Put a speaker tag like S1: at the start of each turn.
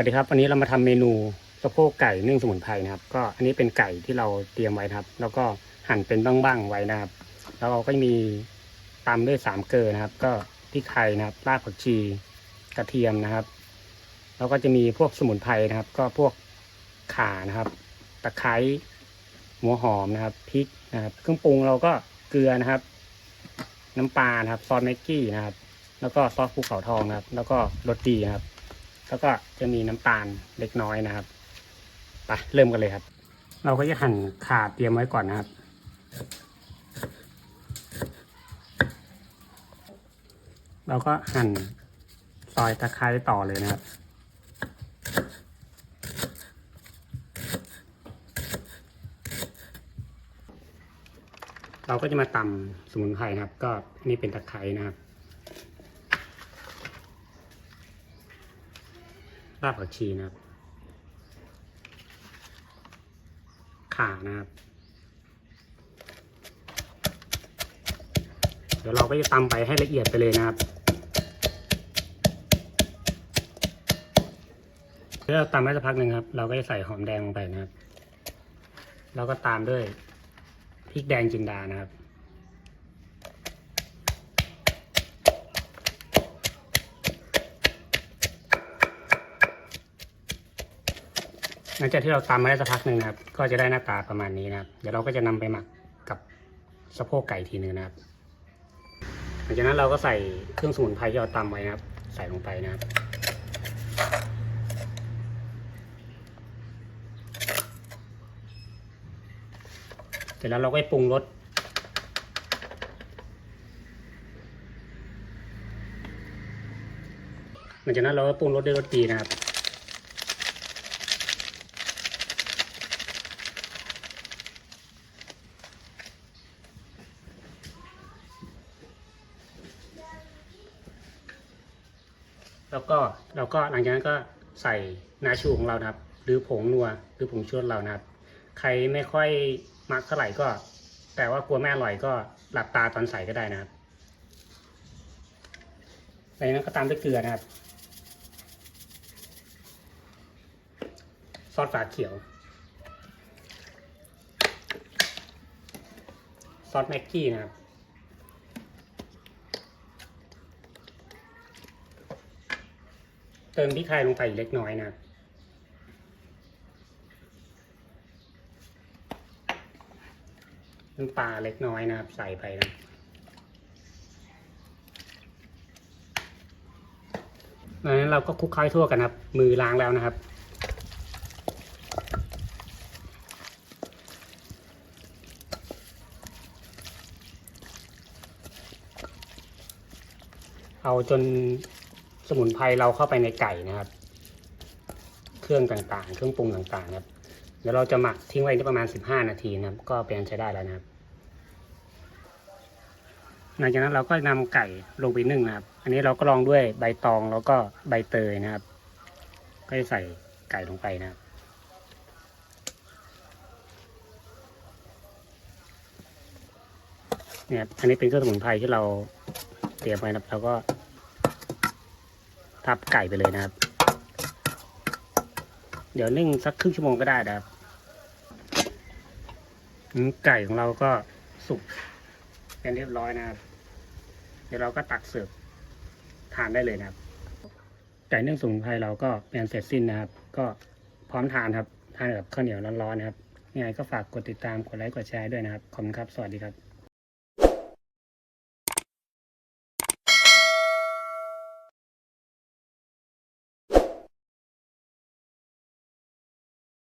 S1: วัสดีครับวันนี้เรามาทำเมนูสะโพกไก่นึ่งสมุนไพรนะครับ ก็อันนี้เป็นไก่ที่เราเตรียมไว้ครับ แล้วก็หั่นเป็นบ้างๆไว้นะครับ แล้วเราก็มีตำด้วยสามเกลือนะครับ ก็พริกไทยนะครับรากผักชีกระเทียมนะครับ แล้วก็จะมีพวกสมุนไพรนะครับ ก็พวกข่านะครับ ตะไคร้หัวหอมนะครับพริกนะครับ เครื่องปรุงเราก็เกลือนะครับ น้ำปลานะครับซอสแม็กกี้นะครับ แล้วก็ซอสภูเขาทองนะครับ แล้วก็รสดีนะครับ แล้วก็จะมีน้ำตาลเล็กน้อยนะครับไปเริ่มกันเลยครับ เราก็จะหั่นขาเตรียมไว้ก่อนนะครับ เราก็หั่นซอยตะไคร้ต่อเลยนะครับเราก็จะมาตำสมุนไพรนะครับ ก็นี่เป็นตะไคร้นะครับ รากผักชีนะครับ ข่านะครับ เดี๋ยวเราก็จะตำไปให้ละเอียดไปเลยนะครับเมื่อเราตำได้สักพักหนึ่งครับ เราก็จะใส่หอมแดงลงไปนะครับ แล้วก็ตามด้วยพริกแดงจินดานะครับ หลังจากที่เราตำมาได้สักพักหนึ่งนะครับ ก็จะได้หน้าตาประมาณนี้นะครับ เดี๋ยวเราก็จะนำไปหมักกับสะโพกไก่ทีหนึงนะครับ หลังจากนั้นเราก็ใส่เครื่องสมุนไพรที่เราตำไว้นะครับ ใส่ลงไปนะครับเสร็จแล้วเราก็ไปปรุงรสหลังจากนั้นเราก็ปรุงรสด้วยรสดีนะครับ แล้วก็เราก็หลังจากนั้นก็ใส่นาชูของเรานะครับ หรือผงนัวหรือผงชูรสเรานะครับ ใครไม่ค่อยมักเท่าไหร่ก็ แต่ว่ากลัวไม่อร่อยก็หลับตาตอนใส่ก็ได้นะครับจากนั้นก็ตามด้วยเกลือนะครับ ซอสฝาเขียว ซอสแม็กกี้นะครับ เติมพริกไทยลงไปอีกเล็กน้อยนะ น้ำปลาเล็กน้อยนะครับ ใส่ไปนะดังนั้นเราก็คลุกเคล้าให้ทั่วกันนะครับ มือล้างแล้วนะครับเอาจน สมุนไพรเราเข้าไปในไก่นะครับ เครื่องต่างๆ เครื่องปรุงต่างๆนะครับ เดี๋ยวเราจะหมักทิ้งไว้ได้ประมาณ 15 นาทีนะครับ ก็เป็นใช้ได้แล้วนะครับ หลังจากนั้นเราก็นำไก่ลงไปนึ่งนะครับ อันนี้เราก็ลองด้วยใบตองแล้วก็ใบเตยนะครับ ก็จะใส่ไก่ลงไปนะครับเนี่ยอันนี้เป็นเครื่องสมุนไพรที่เราเตรียมไว้นะครับแล้วก็ ทับไก่ไปเลยนะครับ เดี๋ยวนึ่งสักครึ่งชั่วโมงก็ได้นะครับไก่ของเราก็สุกเป็นเรียบร้อยนะครับ เดี๋ยวเราก็ตักเสิร์ฟทานได้เลยนะครับ ไก่นึ่งสมุนไพรเราก็เป็นเสร็จสิ้นนะครับ ก็พร้อมทานครับ ทานกับข้าวเหนียวร้อนๆนะครับยังไงก็ฝากกดติดตามกดไลค์กดแชร์ด้วยนะครับ ขอบคุณครับ สวัสดีครับ